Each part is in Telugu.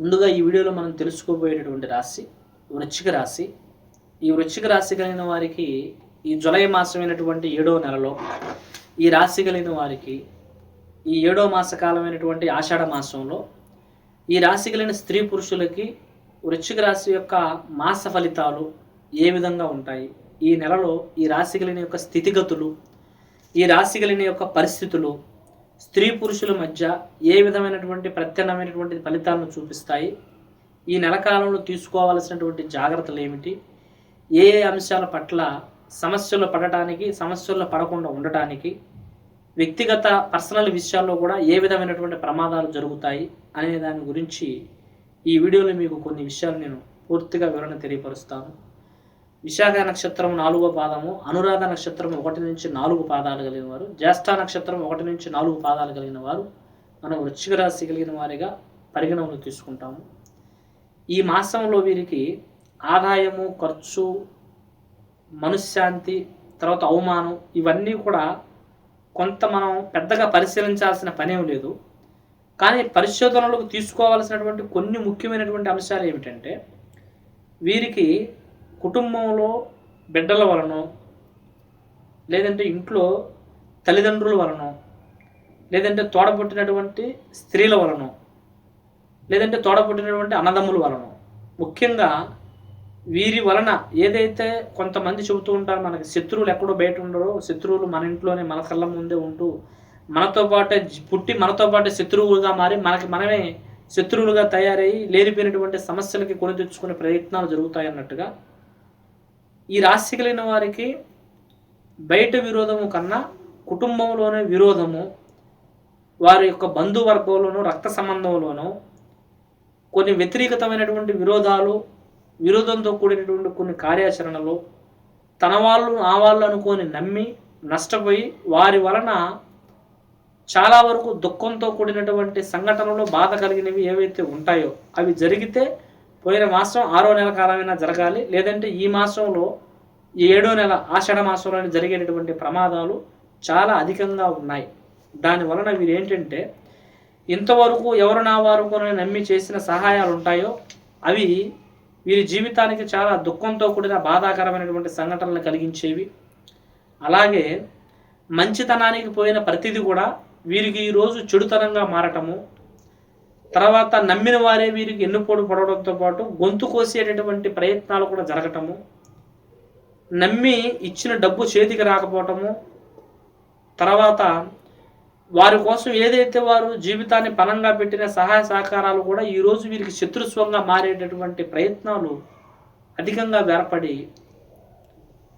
ముందుగా ఈ వీడియోలో మనం తెలుసుకోబోయేటటువంటి రాశి వృశ్చిక రాశి. ఈ వృశ్చిక రాశి కలిగిన వారికి ఈ జులై మాసమైనటువంటి ఏడో నెలలో ఈ రాశి కలిగిన వారికి ఈ ఏడో మాస కాలమైనటువంటి ఆషాఢ మాసంలో ఈ రాశి కలిగిన స్త్రీ పురుషులకి వృశ్చిక రాశి యొక్క మాస ఫలితాలు ఏ విధంగా ఉంటాయి? ఈ నెలలో ఈ రాశి కలిగిన యొక్క స్థితిగతులు ఈ రాశి కలిగిన యొక్క పరిస్థితులు స్త్రీ పురుషుల మధ్య ఏ విధమైనటువంటి ప్రత్యామ్నాయమైనటువంటి ఫలితాలను చూపిస్తాయి? ఈ నెల కాలంలో తీసుకోవాల్సినటువంటి జాగ్రత్తలు ఏమిటి? ఏ ఏ అంశాల పట్ల సమస్యలు పడటానికి సమస్యల్లో పడకుండా ఉండటానికి వ్యక్తిగత పర్సనల్ విషయాల్లో కూడా ఏ విధమైనటువంటి ప్రమాదాలు జరుగుతాయి అనే దాని గురించి ఈ వీడియోలో మీకు కొన్ని విషయాలు నేను పూర్తిగా వివరణ తెలియపరుస్తాను. విశాఖ నక్షత్రం నాలుగో పాదము అనురాధ నక్షత్రం ఒకటి నుంచి నాలుగు పాదాలు కలిగిన వారు జ్యేష్ఠ నక్షత్రం ఒకటి నుంచి నాలుగు పాదాలు కలిగిన వారు మనం వృశ్చిక రాశి కలిగిన వారిగా పరిగణనలు తీసుకుంటాము. ఈ మాసంలో వీరికి ఆదాయము ఖర్చు మనశ్శాంతి తర్వాత అవమానం ఇవన్నీ కూడా కొంత మనం పెద్దగా పరిశీలించాల్సిన పనేం లేదు. కానీ పరిశోధనలకు తీసుకోవాల్సినటువంటి కొన్ని ముఖ్యమైనటువంటి అంశాలు ఏమిటంటే వీరికి కుటుంబంలో బిడ్డల వలన లేదంటే ఇంట్లో తల్లిదండ్రుల వలన లేదంటే తోడబుట్టినటువంటి స్త్రీల వలన లేదంటే తోడబుట్టినటువంటి అన్నదమ్ముల వలన ముఖ్యంగా వీరి వలన ఏదైతే కొంతమంది చెబుతూ ఉంటారు మనకి శత్రువులు ఎక్కడో బయట ఉండరో శత్రువులు మన ఇంట్లోనే మన కళ్ళ ముందే ఉంటూ మనతో పాటే పుట్టి మనతో పాటే శత్రువులుగా మారి మనకి మనమే శత్రువులుగా తయారయ్యి లేనిపోయినటువంటి సమస్యలకి కొని తెచ్చుకునే ప్రయత్నాలు జరుగుతాయి అన్నట్టుగా ఈ రాశి కలిగిన వారికి బయట విరోధము కన్నా కుటుంబంలోనే విరోధము వారి యొక్క బంధువర్గంలోనూ రక్త సంబంధంలోనూ కొన్ని వ్యతిరేకతమైనటువంటి విరోధాలు విరోధంతో కూడినటువంటి కొన్ని కార్యాచరణలు తన వాళ్ళు ఆ వాళ్ళు అనుకొని నమ్మి నష్టపోయి వారి వలన చాలా వరకు దుఃఖంతో కూడినటువంటి సంఘటనలు బాధ కలిగినవి ఏవైతే ఉంటాయో అవి జరిగితే పోయిన మాసం ఆరో నెల కాలమైనా జరగాలి. లేదంటే ఈ మాసంలో ఈ ఏడో నెల ఆషాఢ మాసంలో జరిగేటటువంటి ప్రమాదాలు చాలా అధికంగా ఉన్నాయి. దాని వలన వీరు ఏంటంటే ఇంతవరకు ఎవరు నా వారు కొని నమ్మి చేసిన సహాయాలు ఉంటాయో అవి వీరి జీవితానికి చాలా దుఃఖంతో కూడిన బాధాకరమైనటువంటి సంఘటనలు కలిగించేవి. అలాగే మంచితనానికి పోయిన ప్రతిదీ కూడా వీరికి ఈరోజు చెడుతనంగా మారటము తర్వాత నమ్మిన వారే వీరికి ఎన్నుపోటు పడవడంతో పాటు గొంతు కోసేటటువంటి ప్రయత్నాలు కూడా జరగటము నమ్మి ఇచ్చిన డబ్బు చేతికి రాకపోవటము తర్వాత వారి కోసం ఏదైతే వారు జీవితాన్ని పనంగా పెట్టిన సహాయ సహకారాలు కూడా ఈరోజు వీరికి శత్రుత్వంగా మారేటటువంటి ప్రయత్నాలు అధికంగా వేర్పడి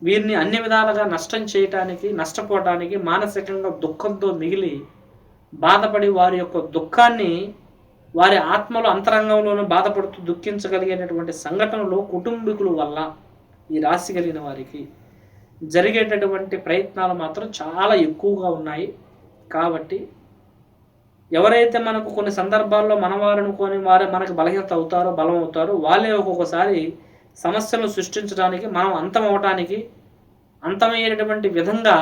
వీరిని అన్ని విధాలుగా నష్టం చేయటానికి నష్టపోవటానికి మానసికంగా దుఃఖంతో మిగిలి బాధపడి వారి యొక్క దుఃఖాన్ని వారి ఆత్మలు అంతరంగంలోనూ బాధపడుతూ దుఃఖించగలిగేటటువంటి సంఘటనలు కుటుంబీకుల వల్ల ఈ రాశి కలిగిన వారికి జరిగేటటువంటి ప్రయత్నాలు మాత్రం చాలా ఎక్కువగా ఉన్నాయి. కాబట్టి ఎవరైతే మనకు కొన్ని సందర్భాల్లో మనవారు అనుకొని వారు మనకు బలహీనత అవుతారో బలం అవుతారో వాళ్ళే ఒక్కొక్కసారి సమస్యలను సృష్టించడానికి మనం అంతం అవటానికి అంతమయ్యేటటువంటి విధంగా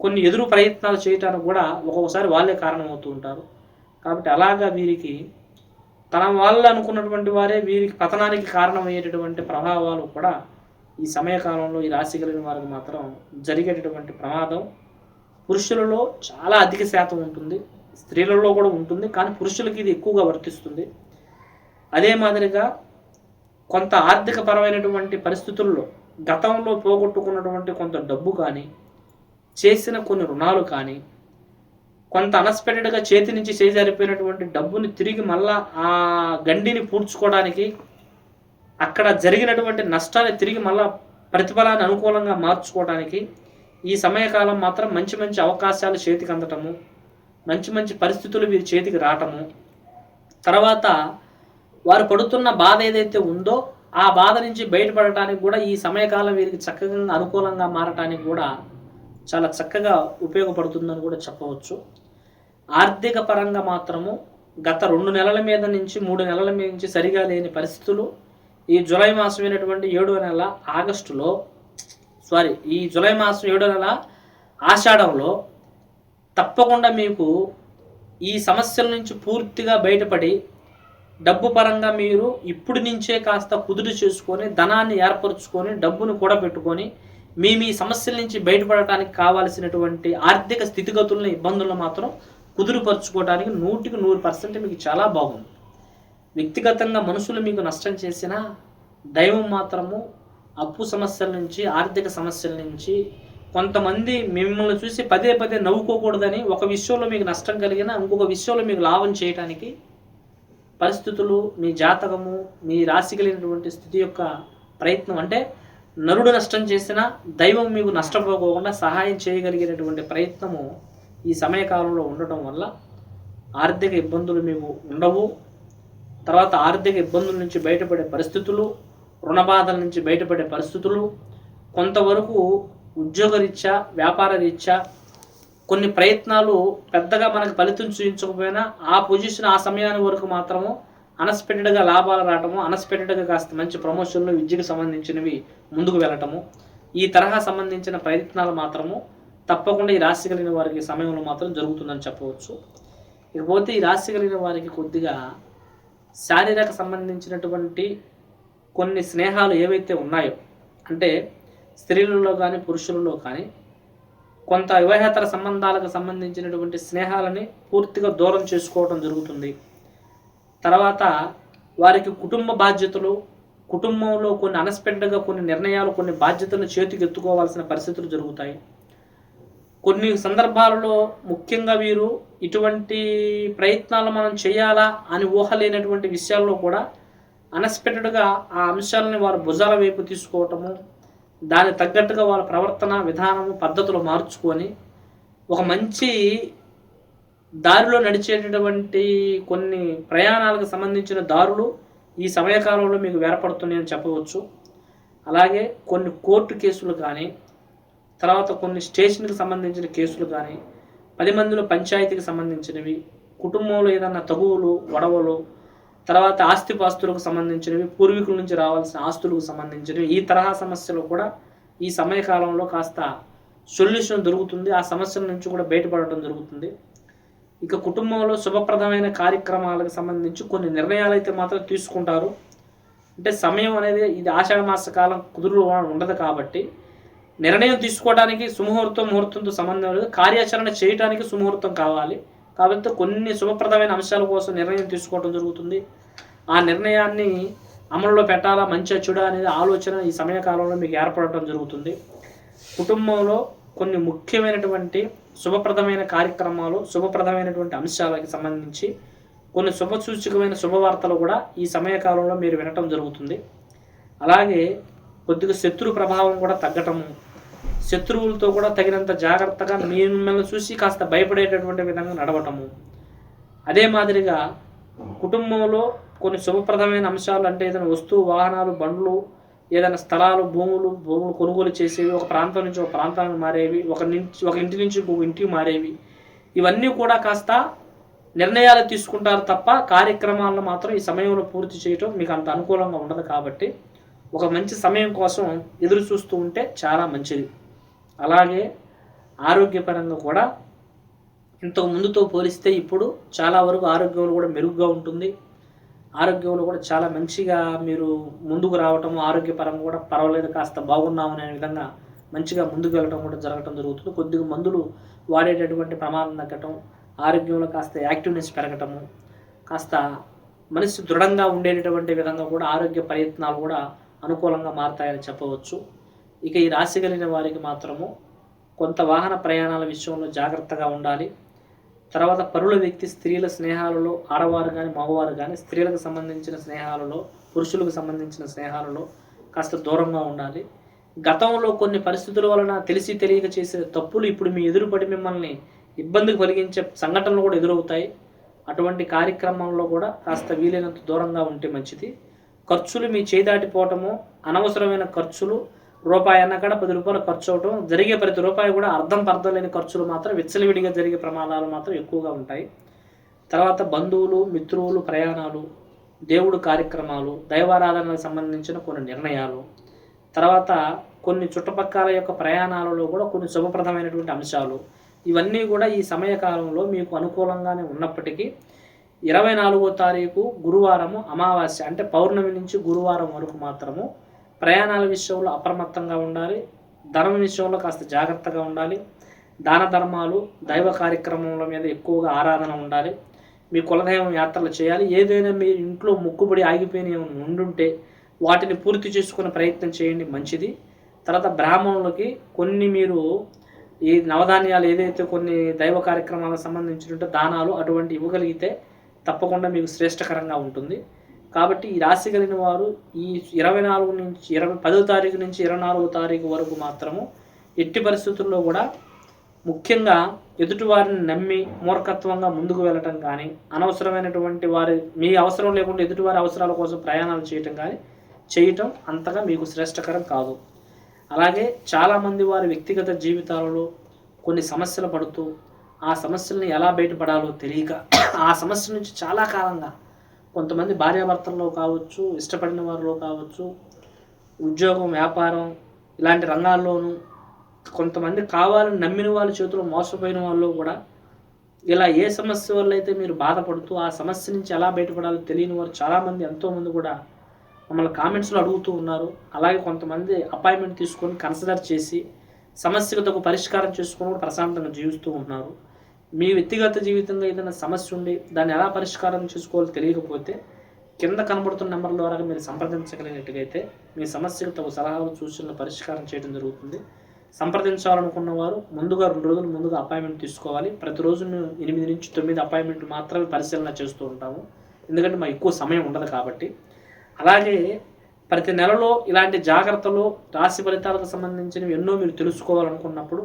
కొన్ని ఎదురు ప్రయత్నాలు చేయటానికి కూడా ఒక్కొక్కసారి వాళ్ళే కారణమవుతూ ఉంటారు. కాబట్టి అలాగా వీరికి తన వాళ్ళు అనుకున్నటువంటి వారే వీరికి పతనానికి కారణమయ్యేటటువంటి ప్రభావాలు కూడా ఈ సమయకాలంలో ఈ రాశి కలిగిన వారికి మాత్రం జరిగేటటువంటి ప్రమాదం. పురుషులలో చాలా అధిక శాతం ఉంటుంది. స్త్రీలలో కూడా ఉంటుంది. కానీ పురుషులకి ఇది ఎక్కువగా వర్తిస్తుంది. అదే మాదిరిగా కొంత ఆర్థిక పరమైనటువంటి పరిస్థితుల్లో గతంలో పోగొట్టుకున్నటువంటి కొంత డబ్బు కానీ చేసిన కొన్ని రుణాలు కానీ కొంత అన్ఎక్స్పెక్టెడ్గా చేతి నుంచి చేజారిపోయినటువంటి డబ్బుని తిరిగి మళ్ళా ఆ గండిని పూడ్చుకోవడానికి అక్కడ జరిగినటువంటి నష్టాన్ని తిరిగి మళ్ళా ప్రతిఫలాన్ని అనుకూలంగా మార్చుకోవడానికి ఈ సమయకాలం మాత్రం మంచి మంచి అవకాశాలు చేతికి అందటము మంచి మంచి పరిస్థితులు వీరి చేతికి రావటము. తర్వాత వారు పడుతున్న బాధ ఏదైతే ఉందో ఆ బాధ నుంచి బయటపడటానికి కూడా ఈ సమయకాలం వీరికి చక్కగా అనుకూలంగా మారటానికి కూడా చాలా చక్కగా ఉపయోగపడుతుందని కూడా చెప్పవచ్చు. ఆర్థిక పరంగా మాత్రము గత రెండు నెలల మీద నుంచి మూడు నెలల మీద నుంచి సరిగా లేని పరిస్థితులు ఈ జూలై మాసమైనటువంటి ఏడో నెల ఆగస్టులో సారీ ఈ జూలై మాసం ఏడో నెల ఆషాఢంలో తప్పకుండా మీకు ఈ సమస్యల నుంచి పూర్తిగా బయటపడి డబ్బు పరంగా మీరు ఇప్పుడు నుంచే కాస్త కుదురు చేసుకొని ధనాన్ని ఏర్పరచుకొని డబ్బును కూడా పెట్టుకొని మీ మీ సమస్యల నుంచి బయటపడటానికి కావాల్సినటువంటి ఆర్థిక స్థితిగతులను ఇబ్బందులను మాత్రం కుదురుపరుచుకోవడానికి నూటికి నూరు పర్సెంట్ మీకు చాలా బాగుంది. వ్యక్తిగతంగా మనుషులు మీకు నష్టం చేసినా దైవం మాత్రము అప్పు సమస్యల నుంచి ఆర్థిక సమస్యల నుంచి కొంతమంది మిమ్మల్ని చూసి పదే పదే నవ్వుకోకూడదని ఒక విషయంలో మీకు నష్టం కలిగిన ఇంకొక విషయంలో మీకు లాభం చేయడానికి పరిస్థితులు మీ జాతకము మీ రాశి కలిగినటువంటి స్థితి యొక్క ప్రయత్నం అంటే నరుడు నష్టం చేసినా దైవం మీకు నష్టపోకోకుండా సహాయం చేయగలిగినటువంటి ప్రయత్నము ఈ సమయకాలంలో ఉండటం వల్ల ఆర్థిక ఇబ్బందులు మీకు ఉండవు. తర్వాత ఆర్థిక ఇబ్బందుల నుంచి బయటపడే పరిస్థితులు రుణ బాధల నుంచి బయటపడే పరిస్థితులు కొంతవరకు ఉద్యోగరీత్యా వ్యాపార రీత్యా కొన్ని ప్రయత్నాలు పెద్దగా మనకు ఫలితం చూపించకపోయినా ఆ పొజిషన్ ఆ సమయానికి వరకు మాత్రము అనస్పెక్టెడ్గా లాభాలు రావటము అనస్పెక్టెడ్గా కాస్త మంచి ప్రమోషన్లు విద్యకు సంబంధించినవి ముందుకు వెళ్ళటము. ఈ తరహా సంబంధించిన ప్రయత్నాలు మాత్రము తప్పకుండా ఈ రాశి కలిగిన వారికి సమయంలో మాత్రం జరుగుతుందని చెప్పవచ్చు. ఇకపోతే ఈ రాశి కలిగిన వారికి కొద్దిగా శారీరక సంబంధించినటువంటి కొన్ని స్నేహాలు ఏవైతే ఉన్నాయో అంటే స్త్రీలలో కానీ పురుషులలో కానీ కొంత వివాహేతర సంబంధాలకు సంబంధించినటువంటి స్నేహాలని పూర్తిగా దూరం చేసుకోవడం జరుగుతుంది. తర్వాత వారికి కుటుంబ బాధ్యతలు కుటుంబంలో కొన్ని అనస్పెండగా కొన్ని నిర్ణయాలు కొన్ని బాధ్యతలను చేతికి ఎత్తుకోవాల్సిన పరిస్థితులు జరుగుతాయి. కొన్ని సందర్భాలలో ముఖ్యంగా వీరు ఇటువంటి ప్రయత్నాలు మనం చేయాలా అని ఊహ లేనటువంటి విషయాల్లో కూడా అన్ఎక్స్పెక్టెడ్గా ఆ అంశాలని వారు భుజాల వైపు తీసుకోవటము దానికి తగ్గట్టుగా వాళ్ళ ప్రవర్తన విధానము పద్ధతులు మార్చుకొని ఒక మంచి దారిలో నడిచేటటువంటి కొన్ని ప్రయాణాలకు సంబంధించిన దారులు ఈ సమయకాలంలో మీకు ఏర్పడుతున్నాయని చెప్పవచ్చు. అలాగే కొన్ని కోర్టు కేసులు కానీ తర్వాత కొన్ని స్టేషన్కి సంబంధించిన కేసులు కానీ పది మందిలో పంచాయతీకి సంబంధించినవి కుటుంబంలో ఏదన్నా తగువులు గొడవలు తర్వాత ఆస్తిపాస్తులకు సంబంధించినవి పూర్వీకుల నుంచి రావాల్సిన ఆస్తులకు సంబంధించినవి ఈ తరహా సమస్యలు కూడా ఈ సమయకాలంలో కాస్త సొల్యూషన్ దొరుకుతుంది. ఆ సమస్యల నుంచి కూడా బయటపడటం జరుగుతుంది. ఇక కుటుంబంలో శుభప్రదమైన కార్యక్రమాలకు సంబంధించి కొన్ని నిర్ణయాలు అయితే మాత్రం తీసుకుంటారు. అంటే సమయం అనేది ఇది ఆషాఢ మాస కాలం కుదురు ఉండదు కాబట్టి నిర్ణయం తీసుకోవడానికి సుముహూర్తం ముహూర్తంతో సంబంధం లేదు. కార్యాచరణ చేయడానికి సుముహూర్తం కావాలి. కాబట్టి కొన్ని శుభప్రదమైన అంశాల కోసం నిర్ణయం తీసుకోవడం జరుగుతుంది. ఆ నిర్ణయాన్ని అమలులో పెట్టాలా మంచి చూడ అనేది ఆలోచన ఈ సమయకాలంలో మీకు ఏర్పడటం జరుగుతుంది. కుటుంబంలో కొన్ని ముఖ్యమైనటువంటి శుభప్రదమైన కార్యక్రమాలు శుభప్రదమైనటువంటి అంశాలకు సంబంధించి కొన్ని శుభసూచకమైన శుభవార్తలు కూడా ఈ సమయకాలంలో మీరు వినటం జరుగుతుంది. అలాగే కొద్దిగా శత్రు ప్రభావం కూడా తగ్గటము శత్రువులతో కూడా తగినంత జాగ్రత్తగా మిమ్మల్ని చూసి కాస్త భయపడేటటువంటి విధంగా నడవటము. అదే మాదిరిగా కుటుంబంలో కొన్ని శుభప్రదమైన అంశాలు అంటే ఏదైనా వస్తువు వాహనాలు బండ్లు ఏదైనా స్థలాలు భూములు భూములు కొనుగోలు చేసేవి ఒక ప్రాంతం నుంచి ఒక ప్రాంతానికి మారేవి ఒక నుంచి ఒక ఇంటి నుంచి ఇంకొక ఇంటికి మారేవి. ఇవన్నీ కూడా కాస్త నిర్ణయాలు తీసుకుంటారు తప్ప కార్యక్రమాలను మాత్రం ఈ సమయంలో పూర్తి చేయటం మీకు అంత అనుకూలంగా ఉండదు కాబట్టి ఒక మంచి సమయం కోసం ఎదురు చూస్తూ ఉంటే చాలా మంచిది. అలాగే ఆరోగ్యపరంగా కూడా ఇంతకు ముందుతో పోలిస్తే ఇప్పుడు చాలా వరకు ఆరోగ్యం కూడా మెరుగ్గా ఉంటుంది. ఆరోగ్యంలో కూడా చాలా మంచిగా మీరు ముందుకు రావటం ఆరోగ్యపరంగా కూడా పర్వాలేదు కాస్త బాగున్నాం అనే విధంగా మంచిగా ముందుకు వెళ్ళటం కూడా జరగటం జరుగుతుంది. కొద్దిగా మందులు వాడేటటువంటి ప్రమాదం తగ్గటం ఆరోగ్యంలో కాస్త యాక్టివ్నెస్ పెరగటము కాస్త మనసు దృఢంగా ఉండేటటువంటి విధంగా కూడా ఆరోగ్య ప్రయత్నాలు కూడా అనుకూలంగా మారతాయని చెప్పవచ్చు. ఇక ఈ రాశి కలిగిన వారికి మాత్రము కొంత వాహన ప్రయాణాల విషయంలో జాగ్రత్తగా ఉండాలి. తర్వాత పరుల వ్యక్తి స్త్రీల స్నేహాలలో ఆడవారు కానీ మగవారు కానీ స్త్రీలకు సంబంధించిన స్నేహాలలో పురుషులకు సంబంధించిన స్నేహాలలో కాస్త దూరంగా ఉండాలి. గతంలో కొన్ని పరిస్థితుల వలన తెలిసి తెలియక చేసే తప్పులు ఇప్పుడు మీ ఎదురుపడి మిమ్మల్ని ఇబ్బందికి కలిగించే సంఘటనలు కూడా ఎదురవుతాయి. అటువంటి కార్యక్రమంలో కూడా కాస్త వీలైనంత దూరంగా ఉంటే మంచిది. ఖర్చులు మీ చేయి దాటిపోవటము అనవసరమైన ఖర్చులు రూపాయి అన్న కూడా పది రూపాయలు ఖర్చు అవ్వటం జరిగే ప్రతి రూపాయి కూడా అర్థం పర్థం లేని ఖర్చులు మాత్రం విచ్చలవిడిగా జరిగే ప్రమాదాలు మాత్రం ఎక్కువగా ఉంటాయి. తర్వాత బంధువులు మిత్రువులు ప్రయాణాలు దేవుడు కార్యక్రమాలు దైవారాధనలకు సంబంధించిన కొన్ని నిర్ణయాలు. తర్వాత కొన్ని చుట్టుపక్కల యొక్క ప్రయాణాలలో కూడా కొన్ని శుభప్రదమైనటువంటి అంశాలు. ఇవన్నీ కూడా ఈ సమయకాలంలో మీకు అనుకూలంగానే ఉన్నప్పటికీ ఇరవై నాలుగో తారీఖు గురువారము అమావాస్య అంటే పౌర్ణమి నుంచి గురువారం వరకు మాత్రము ప్రయాణాల విషయంలో అప్రమత్తంగా ఉండాలి ధనం విషయంలో కాస్త జాగ్రత్తగా ఉండాలి దాన ధర్మాలు దైవ కార్యక్రమముల మీద ఎక్కువగా ఆరాధన ఉండాలి మీ కులదైవం యాత్రలు చేయాలి ఏదైనా మీ ఇంట్లో మొక్కుబడి ఆగిపోయిన ఏమైనా ఉండుంటే వాటిని పూర్తి చేసుకునే ప్రయత్నం చేయండి మంచిది. తర్వాత బ్రాహ్మణులకి కొన్ని మీరు ఈ నవధాన్యాలు ఏదైతే కొన్ని దైవ కార్యక్రమాలకు సంబంధించినట్టు దానాలు అటువంటి ఇవ్వగలిగితే తప్పకుండా మీకు శ్రేష్టకరంగా ఉంటుంది. కాబట్టి ఈ రాశి కలిగిన వారు ఈ ఇరవై నాలుగు నుంచి ఇరవై పదో తారీఖు నుంచి ఇరవై నాలుగో తారీఖు వరకు మాత్రము ఎట్టి పరిస్థితుల్లో కూడా ముఖ్యంగా ఎదుటివారిని నమ్మి మూర్ఖత్వంగా ముందుకు వెళ్ళటం కానీ అనవసరమైనటువంటి వారి మీ అవసరం లేకుండా ఎదుటివారి అవసరాల కోసం ప్రయాణాలు చేయటం కానీ చేయటం అంతగా మీకు శ్రేష్టకరం కాదు. అలాగే చాలామంది వారి వ్యక్తిగత జీవితాలలో కొన్ని సమస్యలు పడుతూ ఆ సమస్యల్ని ఎలా బయటపడాలో తెలియక ఆ సమస్య నుంచి చాలా కాలంగా కొంతమంది భార్యాభర్తల్లో కావచ్చు ఇష్టపడిన వారిలో కావచ్చు ఉద్యోగం వ్యాపారం ఇలాంటి రంగాల్లోనూ కొంతమంది కావాలని నమ్మిన వాళ్ళ చేతిలో మోసపోయిన వాళ్ళు కూడా ఇలా ఏ సమస్య వల్ల అయితే మీరు బాధపడుతూ ఆ సమస్య నుంచి ఎలా బయటపడాలో తెలియని వారు చాలామంది ఎంతోమంది కూడా మమ్మల్ని కామెంట్స్లో అడుగుతూ ఉన్నారు. అలాగే కొంతమంది అపాయింట్మెంట్ తీసుకొని కన్సిడర్ చేసి సమస్యకు తగు పరిష్కారం చేసుకొని కూడా ప్రశాంతంగా జీవిస్తూ ఉన్నారు. మీ వ్యక్తిగత జీవితంలో ఏదైనా సమస్య ఉండి దాన్ని ఎలా పరిష్కారం చేసుకోవాలో తెలియకపోతే కింద కనబడుతున్న నెంబర్ ద్వారా మీరు సంప్రదించగలిగినట్టుగైతే మీ సమస్యకు తగు సలహాలు సూచనలు పరిష్కారం చేయడం జరుగుతుంది. సంప్రదించాలనుకున్న వారు ముందుగా రెండు రోజులు ముందుగా అపాయింట్మెంట్ తీసుకోవాలి. ప్రతిరోజు మేము ఎనిమిది నుంచి తొమ్మిది అపాయింట్మెంట్ మాత్రమే పరిశీలన చేస్తూ ఉంటాము. ఎందుకంటే మాకు ఎక్కువ సమయం ఉండదు కాబట్టి. అలాగే ప్రతి నెలలో ఇలాంటి జాగ్రత్తలు రాశి ఫలితాలకు సంబంధించినవి ఎన్నో మీరు తెలుసుకోవాలనుకున్నప్పుడు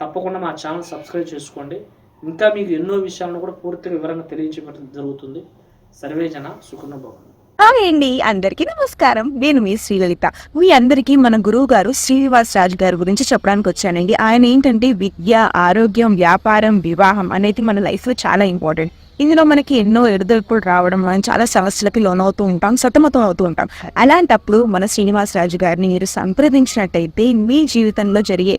తప్పకుండా మా ఛానల్ సబ్స్క్రైబ్ చేసుకోండి. ఇంకా మీకు ఎన్నో విషయాలను కూడా పూర్తిగా వివరంగా తెలియజేయడం జరుగుతుంది. సర్వే జన సుఖనుభవం హాయ్ అండి అందరికీ నమస్కారం. నేను మీ శ్రీలలిత. మీ అందరికీ మన గురువు గారు శ్రీనివాస్ రాజు గారి గురించి చెప్పడానికి వచ్చానండి. ఆయన ఏంటంటే విద్య ఆరోగ్యం వ్యాపారం వివాహం అనేది మన లైఫ్లో చాలా ఇంపార్టెంట్. ఇందులో మనకి ఎన్నో ఎడుదొడుపులు రావడం మనం చాలా సమస్యలకి లోనవుతూ ఉంటాం సతమతం అవుతూ ఉంటాం. అలాంటప్పుడు మన శ్రీనివాస్ రాజు గారిని మీరు సంప్రదించినట్టయితే మీ జీవితంలో జరిగే